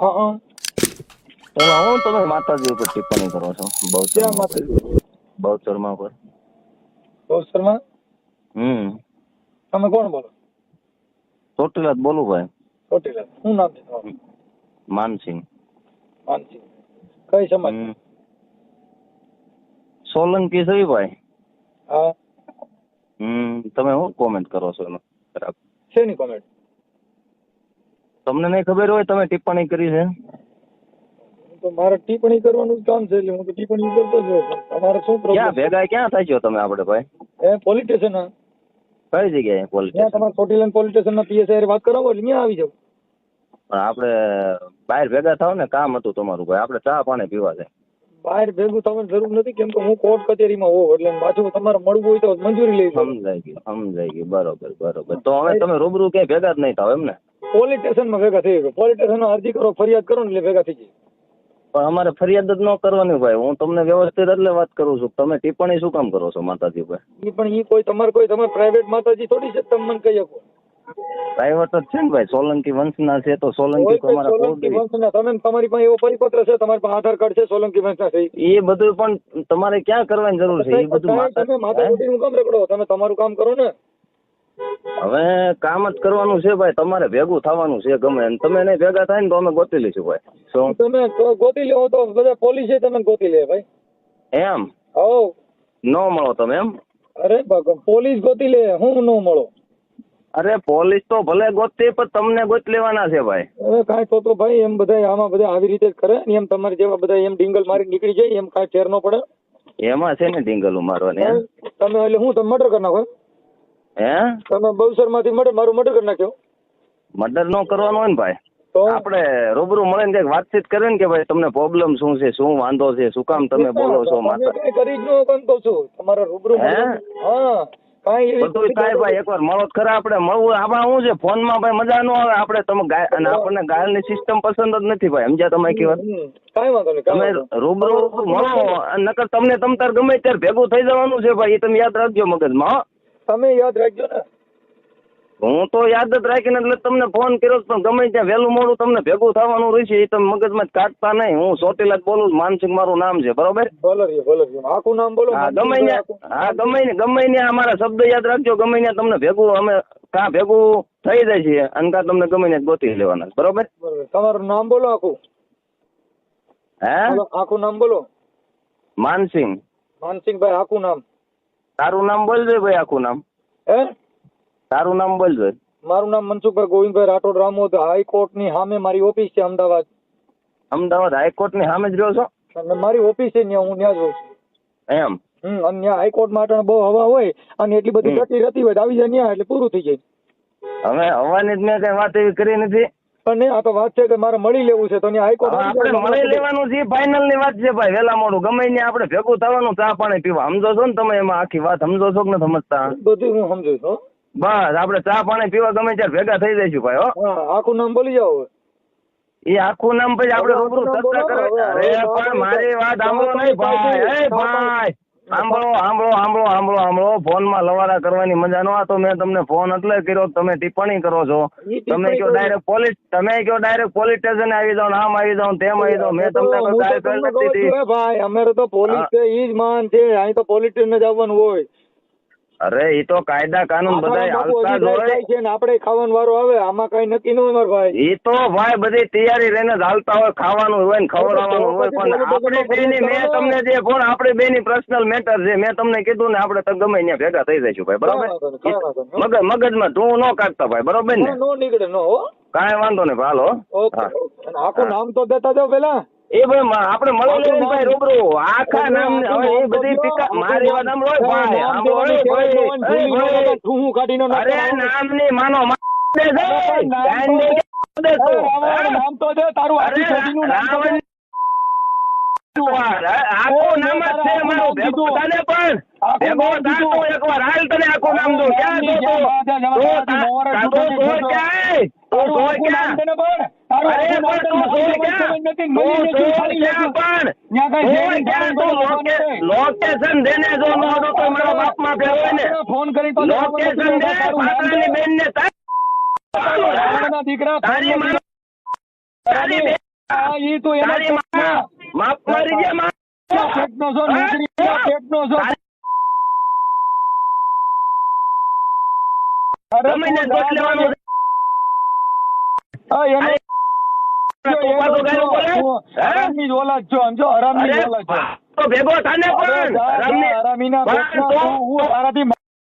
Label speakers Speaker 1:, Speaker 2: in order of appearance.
Speaker 1: હા હા.
Speaker 2: એમાં હું તમે માતાજી ઉપર ટિપ્પણી કરો છો.
Speaker 1: ક્યાં
Speaker 2: બહુ
Speaker 1: માતાજી?
Speaker 2: બહુચરમાં ઉપર.
Speaker 1: શર્મા
Speaker 2: હમ.
Speaker 1: તમે કોણ બોલો?
Speaker 2: ચોટીલા બોલું ભાઈ.
Speaker 1: ચોટીલા શું નામ છે તમારું?
Speaker 2: માનસિંહ.
Speaker 1: માનસિંહ. કઈ સમાજ.
Speaker 2: સોલંકી છે ભાઈ.
Speaker 1: હા.
Speaker 2: હમ. તમે શું કોમેન્ટ કરો છો એનો? બરાબર
Speaker 1: શેની કોમેન્ટ
Speaker 2: તમને નહીં ખબર હોય તમે ટિપ્પણી કરી છે.
Speaker 1: તો મારે ટિપ્પણી કરવાનું જ કામ છે એટલે હું તો ટિપ્પણી કરતો જ હોઉં. તમારે શું
Speaker 2: ક્યાં ભેગા ક્યાં થાય છો તમે આપણે ભાઈ?
Speaker 1: એ પોલીસ સ્ટેશન
Speaker 2: કઈ જગ્યાએ પોલીસ
Speaker 1: ત્યાં તમારે ચોટીલા પોલીસ સ્ટેશન ના પીએસઆઈ વાત કરાવો એટલે ત્યાં આવી જાવ
Speaker 2: પણ આપણે બહાર ભેગા થાવ ને કામ હતું તમારું ભાઈ. આપણે ચા પાણી પીવા છે.
Speaker 1: બહાર ભેગું થવાની જરૂર નથી કેમ કે હું કોર્ટ કચેરીમાં હોઉં એટલે પાછું તમારે મળવું હોય તો મંજૂરી લઈ
Speaker 2: સમજાઈ ગયું સમજાઈ ગયું. બરોબર બરોબર. તો હવે તમે રૂબરૂ ક્યાંય ભેગા જ નહીં થાવ એમ ને?
Speaker 1: પોલીસ સ્ટેશનમાં ભેગા થઈ ગયો. પોલીસ સ્ટેશનમાં અરજી કરો ફરિયાદ કરો ને એટલે ભેગા થઈ જાય
Speaker 2: પણ અમારે ફરિયાદ જ ન કરવાની ભાઈ. હું તમને વ્યવસ્થિત એટલે વાત કરું છું. તમે ટિપ્પણી શું કામ કરો છો માતાજી
Speaker 1: ભાઈ પણ એ કોઈ તમારે કોઈ તમારે પ્રાઇવેટ માતાજી થોડી છે તમે મને કહી શકો.
Speaker 2: પ્રાઇવેટ જ છે ને ભાઈ. સોલંકી વંશના છે તો સોલંકી તમારા
Speaker 1: સોલંકી. વંશના. તમે તમારી પાસે એવો પરિપત્ર છે તમારી પાસે આધાર કાર્ડ છે સોલંકી વંશના છે
Speaker 2: એ બધું પણ તમારે ક્યાં કરવાની જરૂર છે? એ બધું
Speaker 1: તમે માતા મોટી કામ રખડો. તમે તમારું કામ કરો ને.
Speaker 2: હવે કામ જ કરવાનું છે ભાઈ તમારે ભેગું થવાનું છે ગમે. અને તમે નહીં ભેગા થાય ને તો અમે ગોતી લઈશું ભાઈ. શું
Speaker 1: તમે ગોતી લેવો તો બધા પોલીસે તમે ગોતી લે ભાઈ.
Speaker 2: એમ?
Speaker 1: હો
Speaker 2: ન મળો તમે એમ?
Speaker 1: અરે પોલીસ ગોતી લે હું ન મળો.
Speaker 2: અરે પોલીસ તો ભલે ગોતતી પણ તમને ગોત લેવાના છે ભાઈ.
Speaker 1: હવે કાંઈ તો તો ભાઈ એમ બધા આમાં બધા આવી રીતે જ કરે ને એમ તમારે જેવા બધા એમ ડિંગલ મારી નીકળી જાય એમ કાંઈ ફેર ન પડે.
Speaker 2: એમાં છે ને ડીંગલું મારવાની?
Speaker 1: તમે એટલે હું તમે મર્ડર કરી નાખો
Speaker 2: હે?
Speaker 1: તમે બહુસરમાંથી મર્ડર મારું મર્ડર કરી નાખ્યો?
Speaker 2: મર્ડર નો કરવાનો હોય ને ભાઈ. આપણે રૂબરૂ મળીને કંઈક વાતચીત કરે ને કે ભાઈ તમને પ્રોબ્લેમ શું છે શું વાંધો છે શું કામ તમે બોલો છો માતા
Speaker 1: કરી જ નો કામ કહું છું તમારા રૂબરૂ
Speaker 2: હે?
Speaker 1: હા.
Speaker 2: બધું થાય ભાઈ એકવાર મળો ખરા આપણે મળવું આમાં શું છે ફોનમાં ભાઈ મજા ન આવે આપણે તમે અને આપણને ગાયલની સિસ્ટમ પસંદ જ નથી ભાઈ સમજ્યા તમે કેવા
Speaker 1: કાંઈ વાંધો નહીં
Speaker 2: તમે. રૂબરૂ મળો નકર તમને તમ તાર ગમે ત્યારે ભેગું થઈ જવાનું છે ભાઈ એ તમે યાદ રાખજો મગજમાં.
Speaker 1: તમે યાદ રાખજો ને.
Speaker 2: હું તો યાદ જ રાખીને એટલે તમને ફોન કર્યો પણ ગમે ત્યાં વહેલું મોડું તમને ભેગું થવાનું રહેશે એ તમે મગજમાં કાઢતા નહીં. હું સોટેલા જ બોલું માનસિંહ મારું નામ છે બરોબર?
Speaker 1: આખું નામ બોલો
Speaker 2: હા ગમે હા ગમે ને ગમે ને અમારા શબ્દ યાદ રાખજો ગમે ને તમને ભેગું અમે કા ભેગું થઈ જાય છે અને કા તમને ગમે ને ગોતી લેવાના બરોબર?
Speaker 1: બરોબર. તમારું નામ બોલો આખું.
Speaker 2: હે?
Speaker 1: આખું નામ બોલો.
Speaker 2: માનસિંહ
Speaker 1: માનસિંહભાઈ આખું નામ.
Speaker 2: તારું નામ બોલજો ભાઈ આખું નામ.
Speaker 1: હે?
Speaker 2: તારું નામ બોલજો.
Speaker 1: મારું નામ મનસુખભાઈ ગોવિંદભાઈ રાઠોડ રામોદ હાઈકોર્ટની સામે મારી ઓફિસ છે અમદાવાદ.
Speaker 2: અમદાવાદ હાઈકોર્ટની સામે જ રહ્યો છો?
Speaker 1: અને મારી ઓફિસ છે ત્યાં હું ત્યાં જ રહું છું.
Speaker 2: એમ?
Speaker 1: હમ અને ત્યાં હાઈકોર્ટ માટે બહુ હવા હોય અને એટલી બધી ગતિ રહેતી હોય આવી જાય ત્યાં એટલે પૂરું થઈ જાય.
Speaker 2: હવે હવાની જ મેં કઈ વાત એવી કરી નથી.
Speaker 1: પણ નહીં આ તો વાત છે કે મારે મળી લેવું છે તો હાઈકોર્ટ
Speaker 2: મળી લેવાનું છે ફાઇનલની વાત છે ભાઈ વેલા મોડું. ગમે ને આપણે ભેગું થવાનું ચા પાણી પીવા. સમજો છો ને તમે એમાં આખી વાત સમજો છો કે સમજતા?
Speaker 1: બધું હું સમજુ છું
Speaker 2: બસ આપણે ચા પાણી પીવા ગમે ત્યારે ભેગા થઈ જઈશું ભાઈ હો.
Speaker 1: આખું નામ બોલી જાવ
Speaker 2: એ આખું નામ પછી આપણે
Speaker 1: હવે
Speaker 2: રૂબરૂ ચર્ચા
Speaker 1: કરવા
Speaker 2: અરે પણ મારી વાત સાંભળો નહીં ભાઈ. એ ભાઈ સાંભળો સાંભળો સાંભળો સાંભળો સાંભળો. ફોનમાં લવારા કરવાની મજા નો આ તો મેં તમને ફોન એટલે કર્યો તમે ટિપ્પણી કરો છો. તમે કયો. ડાયરેક્ટ પોલીસ તમે કયો ડાયરેક્ટ પોલીસ સ્ટેશન આવી જાઓ આમ આવી જાઓ તેમ આવી જાઓ. મેં તમને
Speaker 1: ભાઈ અમારે તો પોલીસ છે ઈ જ માન છે અહીં તો પોલીસ સ્ટેશન જ આવવાનું હોય.
Speaker 2: અરે એ તો કાયદા કાનૂન
Speaker 1: બધા
Speaker 2: હાલતા જ હોય.
Speaker 1: છે ને આપણે ખાવાનો વારો આવે આમાં કઈ નક્કી ન હોય ભાઈ.
Speaker 2: એ તો ભાઈ બધી તૈયારી લઈને હાલતા હોય ખાવાનું હોય ને ખવડાવવાનું હોય પણ આપણે બેની મેં તમને જે ફોન આપણે બેની પર્સનલ મેટર છે મેં તમને કીધું ને આપણે તો ગમે ત્યાં ભેગા થઈ જઈશું ભાઈ બરોબર. મગજ મગજમાં ધૂ ન કાઢતા ભાઈ બરોબર ને?
Speaker 1: નો નીકળે નો
Speaker 2: કાંઈ વાંધો નહીં હાલો.
Speaker 1: ઓકે. આખું નામ તો દેતા જાઓ પેલા.
Speaker 2: એ ભાઈ આપણે મળી ભાઈ રૂબરૂ આખા નામ
Speaker 1: નામ
Speaker 2: હવે એ બધી
Speaker 1: દ્યો,
Speaker 2: મારે એવા
Speaker 1: નામ-
Speaker 2: વાત ભાઈ
Speaker 1: નામ
Speaker 2: સાંભળો ભાઈ,
Speaker 1: કહેવાય,
Speaker 2: એ ભાઈ.
Speaker 1: ઠું કાઢી નો
Speaker 2: અરે માનો દે.
Speaker 1: નામ દે.
Speaker 2: દે તું?
Speaker 1: નામ તો દે તારું આખી છોડીનું નામ દે.
Speaker 2: આખું નામ જ છે મારો ભેગું તને પણ
Speaker 1: એક
Speaker 2: ભેગો
Speaker 1: નામ
Speaker 2: એકવાર હાલ તને આખું નામ દઉં ક્યાં તો તું?
Speaker 1: નામ
Speaker 2: ક્યાં?
Speaker 1: તો
Speaker 2: અરે
Speaker 1: નામ દે
Speaker 2: તું ક્યાં?
Speaker 1: મરી લેતું.
Speaker 2: પણ? લોકેશન દેને જો ન હતો તો મારા બાપમાં ફેરવાય ને.
Speaker 1: ફોન કરી તો
Speaker 2: લોકેશન દે
Speaker 1: તારું બેન
Speaker 2: ને તાર-
Speaker 1: દીકરા
Speaker 2: તારી
Speaker 1: ફોન
Speaker 2: તારી બેન.
Speaker 1: આ ઈ તો એના
Speaker 2: માફ મારી દે માં
Speaker 1: પેટનો જો નીકળી પેટનો જો અરે મને
Speaker 2: દોષ લેવાનો
Speaker 1: એને જો ઓલાદ છો સમજો હરામની જ ઓલાદ છો.
Speaker 2: ભેગો થાને પણ.
Speaker 1: હું તારાથી